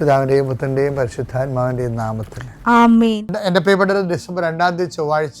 പിതാവിന്റെയും പുത്രന്റെയും പരിശുദ്ധാത്മാവിന്റെയും നാമത്തിൽ. എന്റെ പ്രിയപ്പെട്ട ഡിസംബർ രണ്ടാം തീയതി ചൊവ്വാഴ്ച.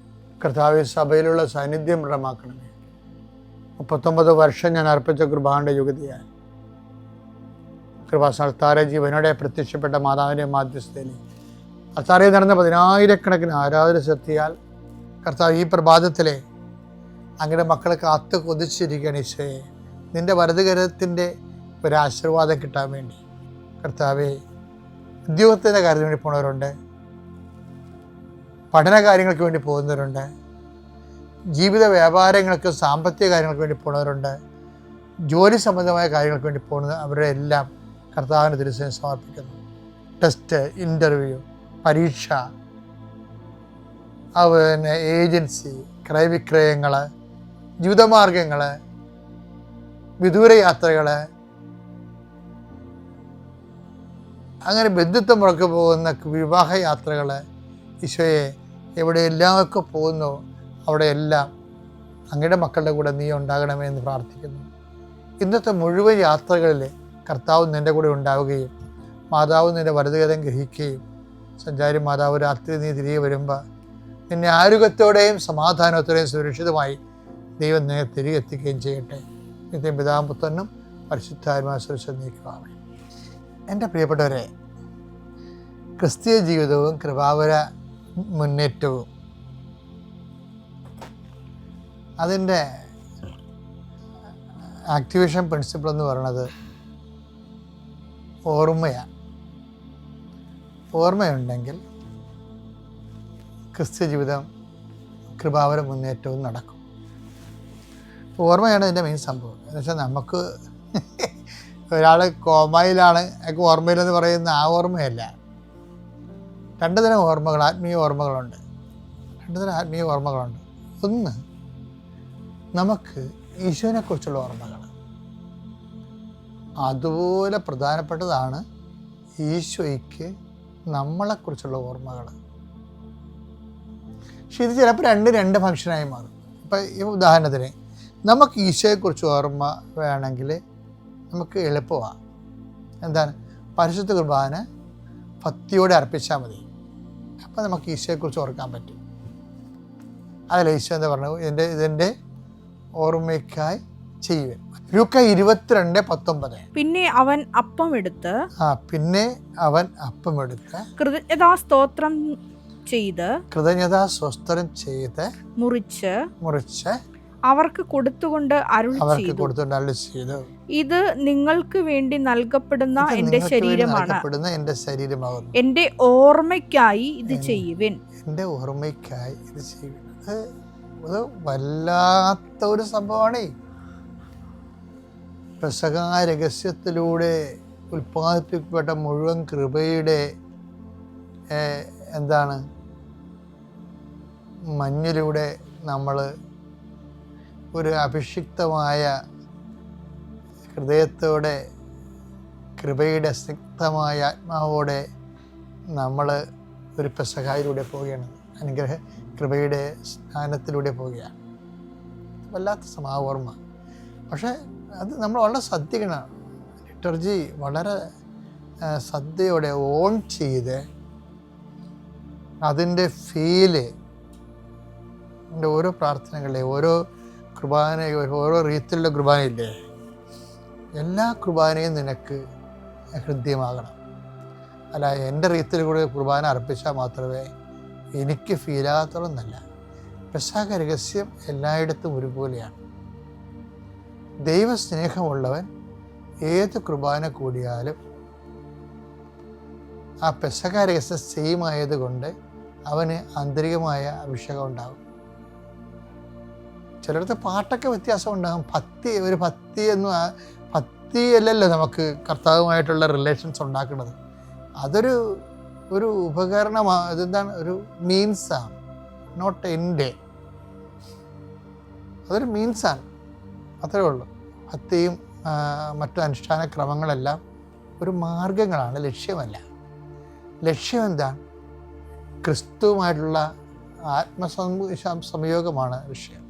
കർത്താവെ സഭയിലുള്ള സാന്നിധ്യം ദൃഢമാക്കണമേ. മുപ്പത്തൊമ്പത് വർഷം ഞാൻ അർപ്പിച്ച കൃപാന്റെ യുഗതിയായി കൃപാസ്ഥാന ജീവനോടെ പ്രത്യക്ഷപ്പെട്ട മാതാവിന്റെ മാധ്യസ്ഥയിൽ അത്താറയിൽ നടന്ന പതിനായിരക്കണക്കിന് ആരാധന ശക്തിയാൽ കർത്താവ് ഈ പ്രഭാതത്തിലെ അങ്ങയുടെ മക്കളെ കാത്തു കൊതിച്ചിരിക്കുകയാണ് ഈശോയെ. നിന്റെ ഒരു ആശീർവാദം കിട്ടാൻ വേണ്ടി. കർത്താവെ ഉദ്യോഗത്തിന്റെ കാര്യത്തിന് വേണ്ടി പോണവരുണ്ട്. പഠന കാര്യങ്ങൾക്ക് വേണ്ടി പോകുന്നവരുണ്ട്. ജീവിത വ്യാപാരങ്ങൾക്ക് സാമ്പത്തിക കാര്യങ്ങൾക്ക് വേണ്ടി പോകുന്നവരുണ്ട് ജോലി സംബന്ധമായ കാര്യങ്ങൾക്ക് വേണ്ടി പോകുന്നത് അവരുടെ എല്ലാം കർത്താവിന് തിരുസേന സമർപ്പിക്കുന്നു. ടെസ്റ്റ് ഇന്റർവ്യൂ പരീക്ഷ തന്നെ ഏജൻസി ക്രയവിക്രയങ്ങൾ ജീവിതമാർഗങ്ങൾ വിദൂര യാത്രകൾ അങ്ങനെ ബന്ധുത്വം മുറക്ക് പോകുന്ന വിവാഹ യാത്രകൾ ഈശോയെ എല്ലാവർക്കും പോകുന്നു. അവിടെയെല്ലാം അങ്ങയുടെ മക്കളുടെ കൂടെ നീ ഉണ്ടാകണമേ എന്ന് പ്രാർത്ഥിക്കുന്നു. ഇന്നത്തെ മുഴുവൻ യാത്രകളിൽ കർത്താവ് നിന്റെ കൂടെ ഉണ്ടാവുകയും മാതാവ് നിന്റെ വലതുകരം ഗ്രഹിക്കുകയും സഞ്ചാരി മാതാവ് രാത്രി നീ തിരികെ വരുമ്പോൾ നിന്നെ ആരോഗ്യത്തോടെയും സമാധാനത്തോടെയും സുരക്ഷിതമായി ദൈവം നിന്നെ തിരികെ എത്തിക്കുകയും ചെയ്യട്ടെ. നിത്യം പിതാമ്പുത്തനും പരിശുദ്ധാത്മാ സുരക്ഷ നീക്കുവാമേ എന്റെ പ്രിയപ്പെട്ടവരെ ക്രിസ്തീയ ജീവിതവും കൃപാവര മുന്നേറ്റവും അതിന്റെ ആക്ടിവേഷൻ പ്രിൻസിപ്പിൾ എന്ന് പറയുന്നത് ഓർമ്മയാണ് ഓർമ്മയുണ്ടെങ്കിൽ ക്രിസ്ത്യ ജീവിതം കൃപാവര മുന്നേറ്റവും നടക്കും. ഓർമ്മയാണ് ഇതിന്റെ മെയിൻ സംഭവം. എന്ന് വെച്ചാൽ നമുക്ക് ഒരാൾ കോമയിലാണ് അയാൾക്ക് ഓർമ്മയിലെന്ന് പറയുന്ന ആ ഓർമ്മയല്ല. രണ്ട് തരം ഓർമ്മകൾ ആത്മീയ ഓർമ്മകളുണ്ട്. രണ്ട് തരം ആത്മീയ ഓർമ്മകളുണ്ട്. ഒന്ന് നമുക്ക് ഈശോനെക്കുറിച്ചുള്ള ഓർമ്മകൾ അതുപോലെ പ്രധാനപ്പെട്ടതാണ് ഈശോയ്ക്ക് നമ്മളെക്കുറിച്ചുള്ള ഓർമ്മകൾ പക്ഷെ ഇത് ചിലപ്പോൾ രണ്ട് രണ്ട് ഫംഗ്ഷനായി മാറും. ഇപ്പം ഈ ഉദാഹരണത്തിന് നമുക്ക് ഈശോയെക്കുറിച്ച് ഓർമ്മ വേണമെങ്കിൽ നമുക്ക് എളുപ്പമാണ് എന്താണ്? പരിശുദ്ധ കുർബാന ഭക്തിയോടെ അർപ്പിച്ചാൽ മതി. അപ്പം നമുക്ക് ഈശോയെക്കുറിച്ച് ഓർക്കാൻ പറ്റും. അതല്ല ഈശോ എന്താ പറഞ്ഞു ഇതിന്റെ ഇതിന്റെ ഓർമ്മയ്ക്കായി ചെയ്യുവൻ ലൂക്ക ഇരുപത്തിരണ്ട് പത്തൊമ്പത്. പിന്നെ അവൻ അപ്പം എടുത്ത് ആ പിന്നെ അവൻ അപ്പം എടുത്ത് കൃതജ്ഞതാ സ്തോത്രം ചെയ്ത് കൃതജ്ഞതാ സ്വസ്ത്രം ചെയ്ത് മുറിച്ച് മുറിച്ച് അവർക്ക് കൊടുത്തുകൊണ്ട് അരുൾ അവർക്ക് കൊടുത്തുകൊണ്ട് അരുൾ ചെയ്തു. ഇത് നിങ്ങൾക്ക് വേണ്ടി നൽകപ്പെടുന്ന എന്റെ ശരീരമാണ്. എന്റെ എന്റെ ശരീരമാകുന്നു. എന്റെ ഓർമ്മയ്ക്കായി ഇത് ചെയ്യുവിൻ. എന്റെ ഓർമ്മയ്ക്കായി ഇത് ചെയ്യുന്നത് അത് വല്ലാത്ത ഒരു സംഭവമാണ്. പെസക രഹസ്യത്തിലൂടെ ഉൽപ്പാദിപ്പിക്കപ്പെട്ട മുഴുവൻ കൃപയുടെ എന്താണ്? മഞ്ഞിലൂടെ നമ്മൾ ഒരു അഭിഷിക്തമായ ഹൃദയത്തോടെ കൃപയുടെ സ്നിഗ്ധമായ ആത്മാവോടെ നമ്മൾ ഒരു പെസഹായിലൂടെ പോവുകയാണ്. അനുഗ്രഹ. കൃപയുടെ സ്നാനത്തിലൂടെ പോവുകയാണ്. വല്ലാത്ത സമാ ഓർമ്മ. പക്ഷേ അത് നമ്മൾ വളരെ ശ്രദ്ധിക്കണം. ലിറ്റർജി വളരെ ശ്രദ്ധയോടെ ഓൺ ചെയ്ത് അതിന്റെ ഫീൽ എന്റെ ഓരോ പ്രാർത്ഥനകളെ ഓരോ കുർബാന ഓരോ റീത്തിലുള്ള കുർബാനയില്ലേ എല്ലാ കുർബാനയും നിനക്ക് ഹൃദ്യമാകണം. അല്ല എന്റെ റീത്തിൽ കൂടെ കുർബാന അർപ്പിച്ചാൽ മാത്രമേ എനിക്ക് ഫീലാകത്തുള്ളന്നല്ല പെസാക രഹസ്യം എല്ലായിടത്തും ഒരുപോലെയാണ്. ദൈവസ്നേഹമുള്ളവൻ ഏത് കുർബാന കൂടിയാലും ആ പെസക രഹസ്യം സെയിം ആയതുകൊണ്ട് അവന് ആന്തരികമായ അഭിഷേകം ഉണ്ടാകും. ചിലടത്ത് പാട്ടൊക്കെ വ്യത്യാസം ഉണ്ടാകും ഭക്തി ഒരു ഭക്തി എന്ന് ഭക്തിയല്ലല്ലോ നമുക്ക് കർത്താവുമായിട്ടുള്ള റിലേഷൻസ് ഉണ്ടാക്കുന്നത്. അതൊരു ഒരു ഉപകരണമാണ് അതെന്താണ് ഒരു മീൻസാണ് നോട്ട് എന്റെ അതൊരു മീൻസാണ് അത്രേ ഉള്ളൂ. ഭക്തിയും മറ്റു അനുഷ്ഠാന ക്രമങ്ങളെല്ലാം ഒരു മാർഗങ്ങളാണ് ലക്ഷ്യമല്ല. ലക്ഷ്യം എന്താണ്? ക്രിസ്തുവുമായിട്ടുള്ള ആത്മസം സംയോഗമാണ് ലക്ഷ്യം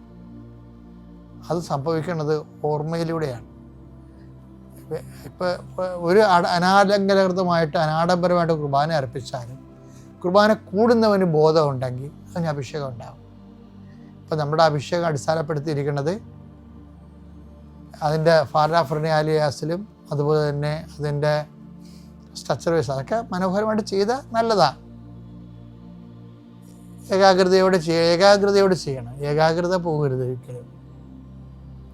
അത് സംഭവിക്കുന്നത് ഓർമ്മയിലൂടെയാണ്. ഇപ്പോൾ ഒരു അനാലങ്കലകൃതമായിട്ട് അനാഡംബരമായിട്ട് കുർബാന അർപ്പിച്ചാലും കുർബാന കൂടുന്നവന് ബോധമുണ്ടെങ്കിൽ അതിന് അഭിഷേകം ഉണ്ടാകും ഇപ്പം നമ്മുടെ അഭിഷേകം അടിസ്ഥാനപ്പെടുത്തിയിരിക്കുന്നത് അതിന്റെ ഫാരാഫ്രണിയാലിയാസിലും അതുപോലെ തന്നെ അതിന്റെ സ്ട്രക്ചർ വൈസ് അതൊക്കെ മനോഹരമായിട്ട് ചെയ്ത നല്ലതാണ് ഏകാഗ്രതയോടെ ചെയ്യുക ഏകാഗ്രതയോടെ ചെയ്യണം. ഏകാഗ്രത പോകരുത് ഒരിക്കലും.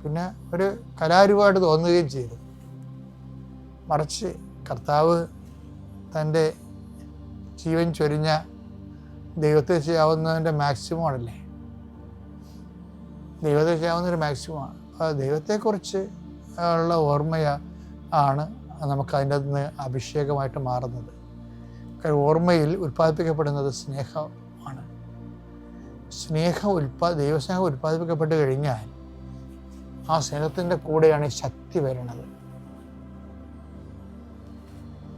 പിന്നെ ഒരു കലാരൂപമായിട്ട് തോന്നുകയും ചെയ്തു. മറിച്ച് കർത്താവ് തന്റെ ജീവൻ ചൊരിഞ്ഞ ദൈവത്തെ ചെയ്യാവുന്നതിന്റെ മാക്സിമം ആണല്ലേ ദൈവത്തെ ചെയ്യാവുന്നൊരു മാക്സിമമാണ്. അപ്പോൾ ദൈവത്തെക്കുറിച്ച് ഉള്ള ഓർമ്മയ ആണ് നമുക്ക് അതിന്റെ നിന്ന് അഭിഷേകമായിട്ട് മാറുന്നത്. ഓർമ്മയിൽ ഉൽപ്പാദിപ്പിക്കപ്പെടുന്നത് സ്നേഹമാണ്. സ്നേഹം ഉൽപ്പാ ദൈവസ്നേഹം ഉൽപ്പാദിപ്പിക്കപ്പെട്ട് കഴിഞ്ഞാൽ ആ സ്നേഹത്തിന്റെ കൂടെയാണ് ശക്തി വരുന്നത്.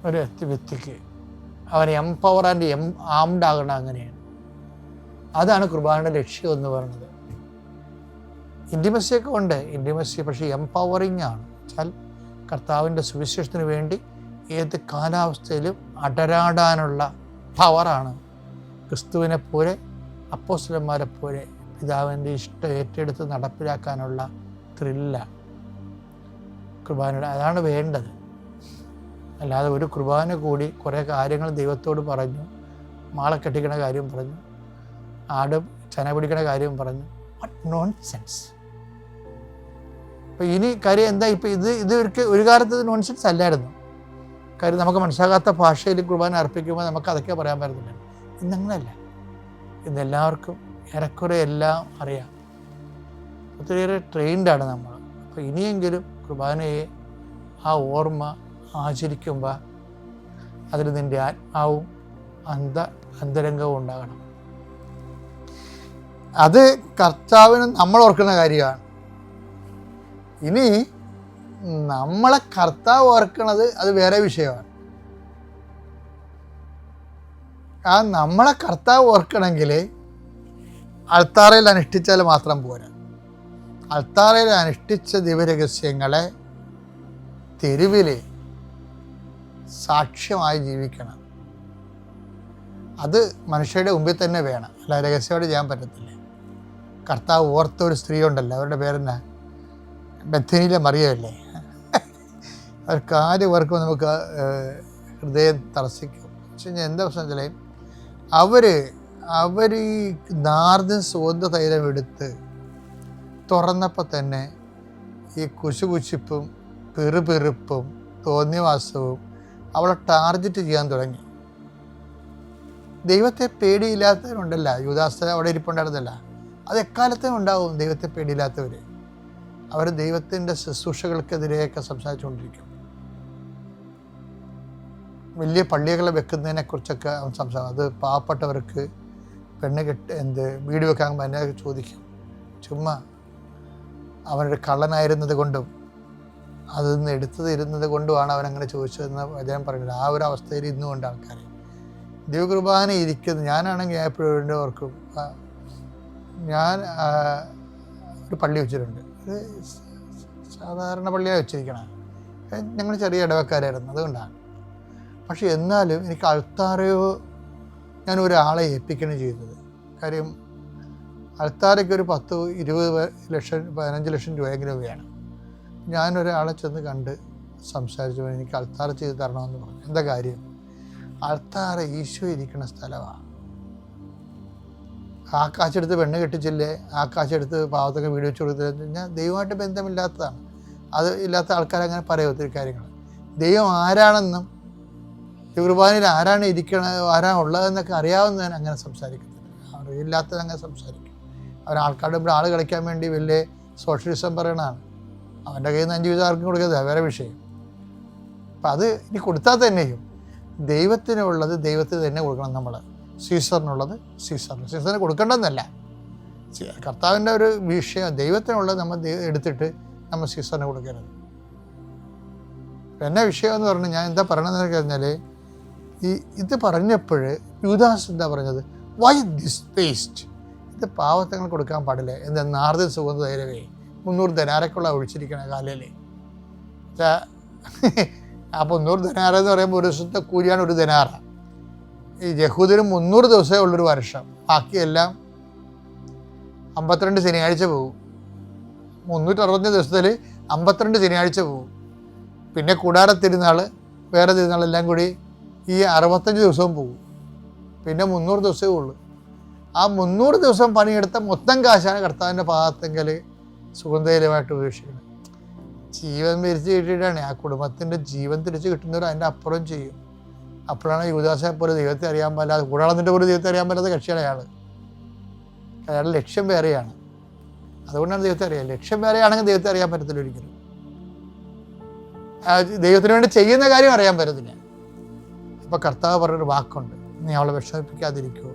ഒരു വ്യക്തി വ്യക്തിക്ക് അവൻ എംപവർ ആൻഡ് എം ആംഡ് ആകണം അങ്ങനെയാണ്. അതാണ് കുർബാനയുടെ ലക്ഷ്യം എന്ന് പറയുന്നത്. ഇന്റിമസിയൊക്കെ ഉണ്ട്. ഇന്റിമസി പക്ഷേ എംപവറിങ് ആണ്. വെച്ചാൽ കർത്താവിന്റെ സുവിശേഷത്തിന് വേണ്ടി ഏത് കാലാവസ്ഥയിലും അടരാടാനുള്ള പവറാണ് ക്രിസ്തുവിനെ പോലെ അപ്പോസ്ലന്മാരെ പോലെ പിതാവിന്റെ ഇഷ്ടം ഏറ്റെടുത്ത് നടപ്പിലാക്കാനുള്ള ത്രില്ല കുർബാനയുടെ അതാണ് വേണ്ടത്. അല്ലാതെ ഒരു കുർബാന കൂടി കുറേ കാര്യങ്ങൾ ദൈവത്തോട് പറഞ്ഞു. മാള കെട്ടിക്കണ കാര്യം പറഞ്ഞു. ആട് ചന പിടിക്കണ കാര്യം പറഞ്ഞു. വട്ട് നോൺ സെൻസ് അപ്പോൾ ഇനി കാര്യം എന്താ? ഇപ്പോൾ ഇത് ഇത് ഒരു ഒരു കാലത്ത് ഇത് നോൺസെൻസ് അല്ലായിരുന്നു. കാര്യം നമുക്ക് മനസ്സിലാകാത്ത ഭാഷയിൽ കുർബാന അർപ്പിക്കുമ്പോൾ നമുക്ക് അതൊക്കെ പറയാൻ പറ്റത്തില്ല. ഇന്നങ്ങനെയല്ല ഇന്നെല്ലാവർക്കും ഏറെക്കുറെ എല്ലാം അറിയാം. ഒത്തിരിയേറെ ട്രെയിൻഡാണ് നമ്മൾ. അപ്പോൾ ഇനിയെങ്കിലും കുർബാനയെ ആ ഓർമ്മ ആചരിക്കുമ്പോൾ അതിൽ നിന്റെ ആത്മാവും അന്ത അന്തരംഗവും ഉണ്ടാകണം. അത് കർത്താവിന് നമ്മൾ ഓർക്കുന്ന കാര്യമാണ്. ഇനി നമ്മളെ കർത്താവ് ഓർക്കണത് അത് വേറെ വിഷയമാണ്. ആ നമ്മളെ കർത്താവ് ഓർക്കണമെങ്കിൽ അൾത്താറയിൽ അനുഷ്ഠിച്ചാൽ മാത്രം പോരാ. അൾത്താറയിൽ അനുഷ്ഠിച്ച ദിവരഹസ്യങ്ങളെ തെരുവിൽ സാക്ഷ്യമായി ജീവിക്കണം. അത് മനുഷ്യരുടെ മുമ്പിൽ തന്നെ വേണം. അല്ല രഹസ്യമായിട്ട് ചെയ്യാൻ പറ്റത്തില്ല. കർത്താവ് ഓർത്ത ഒരു സ്ത്രീ ഉണ്ടല്ലോ അവരുടെ പേരെന്നാ? ബഥനിയിലെ മറിയല്ലേ അവർ കാര്യം ഓർക്കുമ്പോൾ നമുക്ക് ഹൃദയം തറസിക്കും പക്ഷെ ഞാൻ എന്താ പ്രശ്നം വെച്ചാൽ അവർ അവർ ഈ നാർദൻ സുഗന്ധ തൈലം എടുത്ത് തുറന്നപ്പോൾ തന്നെ ഈ കുശുകുശിപ്പും പിറുപിറുപ്പും തോന്നിവാസവും അവളെ ടാർഗറ്റ് ചെയ്യാൻ തുടങ്ങി. ദൈവത്തെ പേടിയില്ലാത്തവരുണ്ടല്ല. യുവദാസ് അവിടെ ഇരിപ്പുണ്ടായിരുന്നല്ല. അത് എക്കാലത്തും ഉണ്ടാവും ദൈവത്തെ പേടിയില്ലാത്തവർ അവർ ദൈവത്തിന്റെ ശുശ്രൂഷകൾക്കെതിരെയൊക്കെ സംസാരിച്ചുകൊണ്ടിരിക്കും. വലിയ പള്ളികൾ വെക്കുന്നതിനെ കുറിച്ചൊക്കെ അവൻ സംസാരിക്കും അത് പാവപ്പെട്ടവർക്ക് പെണ്ണ് കെട്ട് എന്ത് വീട് വെക്കാൻ എന്നെ ചോദിക്കും. ചുമ്മാ അവനൊരു കള്ളനായിരുന്നത് കൊണ്ടും അതിൽ നിന്ന് എടുത്തു തരുന്നത് കൊണ്ടുമാണ് അവൻ അങ്ങനെ ചോദിച്ചതെന്ന് അദ്ദേഹം പറയുന്നത് ആ ഒരു അവസ്ഥയിൽ ഇന്നും കൊണ്ട് ആൾക്കാർ ദൈവകുർബാന ഇരിക്കുന്നത് ഞാനാണെങ്കിൽ ഞാൻ എപ്പോഴും ഓർക്കും. ഞാൻ ഒരു പള്ളി വെച്ചിട്ടുണ്ട്. ഇത് സാധാരണ പള്ളിയായി വെച്ചിരിക്കണം. ഞങ്ങൾ ചെറിയ ഇടവക്കാരായിരുന്നു. അതുകൊണ്ടാണ്. പക്ഷെ എന്നാലും എനിക്ക് അൾത്താറയോ ഞാൻ ഒരാളെ ഏൽപ്പിക്കണം ചെയ്തത്. കാര്യം അൾത്താരയ്ക്ക് ഒരു പത്ത് ഇരുപത് ലക്ഷം പതിനഞ്ച് ലക്ഷം രൂപയെങ്കിലും വേണം. ഞാനൊരാളെ ചെന്ന് കണ്ട് സംസാരിച്ചു എനിക്ക് അൾത്താർ ചെയ്ത് തരണമെന്ന് പറഞ്ഞു. എന്താ കാര്യം? അൾത്താർ ഈശോ ഇരിക്കുന്ന സ്ഥലമാണ് ആ കാശെടുത്ത് പെണ്ണ് കെട്ടിച്ചില്ലേ? ആ കാശെടുത്ത് പാവത്തൊക്കെ വീട് വെച്ച് കൊടുത്തില്ല? ഞാൻ ദൈവമായിട്ട് ബന്ധമില്ലാത്തതാണ്. അത് ഇല്ലാത്ത ആൾക്കാർ അങ്ങനെ പറയും ഒത്തിരി കാര്യങ്ങൾ. ദൈവം ആരാണെന്നും കുർബാനയിൽ ആരാണ് ഇരിക്കണത് ആരാണ് ഉള്ളതെന്നൊക്കെ അറിയാവുന്നവൻ അങ്ങനെ സംസാരിക്കത്തില്ല. ഇല്ലാത്തത് അങ്ങനെ സംസാരിക്കും. അവർ ആൾക്കാരുടെ ആൾ കളിക്കാൻ വേണ്ടി വലിയ സോഷ്യലിസം പറയണതാണ് അവന്റെ കയ്യിൽ നിന്ന് അഞ്ച് വീതം ആർക്കും കൊടുക്കരുത് വേറെ വിഷയം. അപ്പം അത് ഇനി കൊടുത്താൽ തന്നെയും ദൈവത്തിനുള്ളത് ദൈവത്തിന് തന്നെ കൊടുക്കണം നമ്മൾ. സീസറിനുള്ളത് സീസറിന്. സീസറിന് കൊടുക്കേണ്ടതെന്നല്ല കർത്താവിന്റെ ഒരു വിഷയം ദൈവത്തിനുള്ളത് നമ്മൾ എടുത്തിട്ട് നമ്മൾ സീസറിന് കൊടുക്കരുത്. എന്നെ വിഷയം എന്ന് പറഞ്ഞാൽ ഞാൻ എന്താ പറയണമെന്ന് കഴിഞ്ഞാൽ ഈ ഇത് പറഞ്ഞപ്പോൾ യുദാസ് എന്താ പറഞ്ഞത്? വൈ ദിസ് വേസ്റ്റ് ഇത് പാവത്തങ്ങൾ കൊടുക്കാൻ പാടില്ല. എന്താ നാർദൻ സുഗന്ധ തൈരവേ. മുന്നൂറ് ധനാരക്കുള്ള ഒഴിച്ചിരിക്കണ കാലല്ലേ ആ മുന്നൂറ് ധനാര എന്ന് പറയുമ്പോൾ ഒരു ദിവസത്തെ കൂലിയാണ് ഒരു ധനാറ ഈ യഹൂദിന് മുന്നൂറ് ദിവസമേ ഉള്ളൊരു വർഷം. ബാക്കിയെല്ലാം അമ്പത്തിരണ്ട് ശനിയാഴ്ച പോകും. മുന്നൂറ്ററുപത്തഞ്ച് ദിവസത്തിൽ അമ്പത്തിരണ്ട് ശനിയാഴ്ച പോകും. പിന്നെ കൂടാര തിരുനാൾ വേറെ തിരുനാളെല്ലാം കൂടി ഈ അറുപത്തഞ്ച് ദിവസവും പോകും. പിന്നെ മുന്നൂറ് ദിവസമേ ഉള്ളൂ. ആ മുന്നൂറ് ദിവസം പണിയെടുത്ത മൊത്തം കാശാണ് കർത്താവിന്റെ പാദത്തെങ്കിൽ സുഗന്ധയിലുമായിട്ട് ഉപേക്ഷിക്കണം. ജീവൻ മരിച്ച് കിട്ടിയിട്ടാണ് ആ കുടുംബത്തിന്റെ ജീവൻ തിരിച്ച് കിട്ടുന്നവർ അതിന്റെ അപ്പുറം ചെയ്യും. അപ്പോഴാണ് യുവദാസനെ പോലെ ദൈവത്തെ അറിയാൻ പാടില്ലാതെ കൂടാളത്തിന്റെ പോലെ ദൈവത്തെ അറിയാൻ പറ്റാത്ത കക്ഷിയാണ് അയാൾ അയാളുടെ ലക്ഷ്യം വേറെയാണ്. അതുകൊണ്ടാണ് ദൈവത്തെ അറിയാം. ലക്ഷ്യം വേറെയാണെങ്കിൽ ദൈവത്തെ അറിയാൻ പറ്റത്തില്ല ഒരിക്കലും. ദൈവത്തിന് വേണ്ടി ചെയ്യുന്ന കാര്യം അറിയാൻ പറ്റത്തില്ല. അപ്പോൾ കർത്താവ് പറഞ്ഞൊരു വാക്കുണ്ട്. നീ അവളെ വിഷമിപ്പിക്കാതിരിക്കുമോ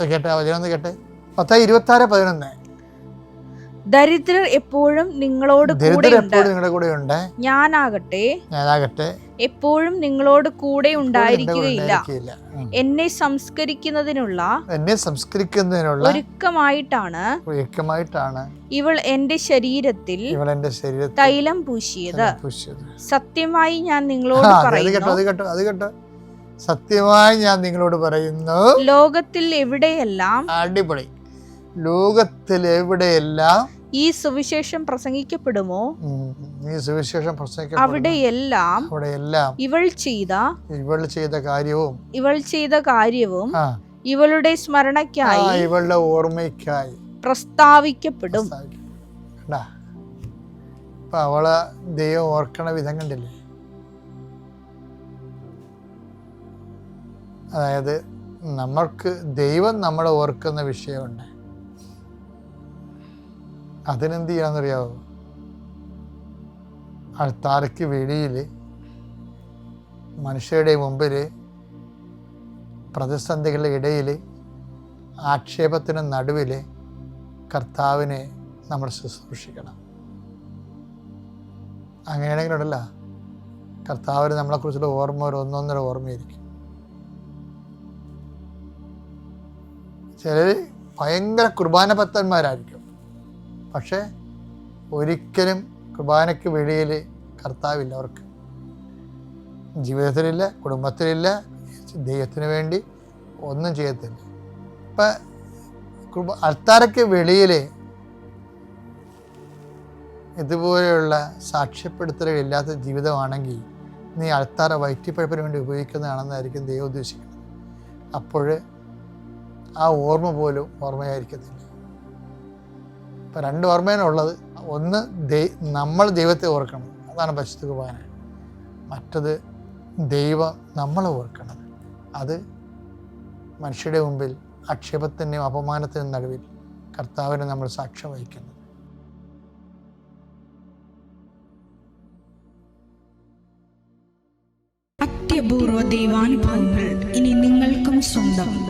അത് കേട്ടെ വചനം കേട്ടെ. പത്ത് ഇരുപത്താറ് പതിനൊന്ന്. ദരിദ്രർ എപ്പോഴും നിങ്ങളോട് കൂടെ ഉണ്ട് ഞാനാകട്ടെ. ഞാനാകട്ടെ. എപ്പോഴും നിങ്ങളോട് കൂടെ ഉണ്ടായിരിക്കുകയില്ല. എന്നെ സംസ്കരിക്കുന്നതിനുള്ള എന്നെ സംസ്കരിക്കുന്നതിനുള്ള ഒരുക്കമായിട്ടാണ് ഒരുക്കമായിട്ടാണ് ഇവൾ എന്റെ ശരീരത്തിൽ ഇവൾ എന്റെ ശരീരത്തിൽ തൈലം പൂശിയത്. സത്യമായി ഞാൻ നിങ്ങളോട് പറയുന്നു. അത് കേട്ടോ അത് കേട്ടോ. സത്യമായി ഞാൻ നിങ്ങളോട് പറയുന്നു. ലോകത്തിൽ എവിടെയെല്ലാം അടിപൊളി. ലോകത്തിൽ എവിടെയെല്ലാം ഈ സുവിശേഷം പ്രസംഗിക്കപ്പെടുമോ? ഈ സുവിശേഷം പ്രസംഗിക്കപ്പെടും അവിടെയെല്ലാം അവിടെയെല്ലാം ഇവൾ ചെയ്ത ഇവൾ ചെയ്ത കാര്യവും ഇവൾ ചെയ്ത കാര്യവും ഇവളുടെ സ്മരണയ്ക്കായി ഇവളുടെ ഓർമ്മയ്ക്കായി പ്രസ്താവിക്കപ്പെടും. അപ്പൊ അവളെ ദൈവം ഓർക്കണ വിധം കണ്ടില്ലേ? അതായത് നമ്മൾക്ക് ദൈവം നമ്മളെ ഓർക്കുന്ന വിഷയമുണ്ട്. അതിനെന്ത് ചെയ്യാന്നറിയാവോ അൾത്താരയ്ക്ക് വെളിയിൽ മനുഷ്യരുടെ മുമ്പിൽ പ്രതിസന്ധികളുടെ ഇടയിൽ ആക്ഷേപത്തിന് നടുവിൽ കർത്താവിനെ നമ്മൾ ശുശ്രൂഷിക്കണം. അങ്ങനെയാണെങ്കിലുണ്ടല്ല കർത്താവിന് നമ്മളെക്കുറിച്ചുള്ള ഓർമ്മ ഒരു ഒന്നൊന്നര ഓർമ്മയായിരിക്കും. ചിലർ ഭയങ്കര കുർബാന ഭക്തന്മാരായിരിക്കും പക്ഷേ ഒരിക്കലും കുർബാനയ്ക്ക് വെളിയിൽ കർത്താവില്ല അവർക്ക്. ജീവിതത്തിലില്ല കുടുംബത്തിലില്ല ദൈവത്തിന് വേണ്ടി ഒന്നും ചെയ്യത്തില്ല. ഇപ്പം കുർബ അൾത്താരയ്ക്ക് വെളിയിൽ ഇതുപോലെയുള്ള സാക്ഷ്യപ്പെടുത്തലുകൾ ഇല്ലാത്ത ജീവിതമാണെങ്കിൽ നീ അൾത്താര വയറ്റിപ്പഴപ്പിന് വേണ്ടി ഉപയോഗിക്കുന്നതാണെന്നായിരിക്കും ദൈവം ഉദ്ദേശിക്കുന്നത്. അപ്പോൾ ആ ഓർമ്മ പോലും ഓർമ്മയായിരിക്കത്തില്ല. ഇപ്പം രണ്ട് ഓർമ്മയാണ് ഉള്ളത്. ഒന്ന് ദൈ നമ്മൾ ദൈവത്തെ ഓർക്കണം. അതാണ് പരിശുദ്ധ കുർബാന. മറ്റത് ദൈവം നമ്മളെ ഓർക്കണം. അത് മനുഷ്യരുടെ മുമ്പിൽ ആക്ഷേപത്തിന്റെയും അപമാനത്തിന്റെയും നടുവിൽ കർത്താവിനെ നമ്മൾ സാക്ഷ്യം വഹിക്കുന്നു. അത്യപൂർവ ദൈവാനുഭവങ്ങൾ ഇനി നിങ്ങൾക്കും സ്വന്തം.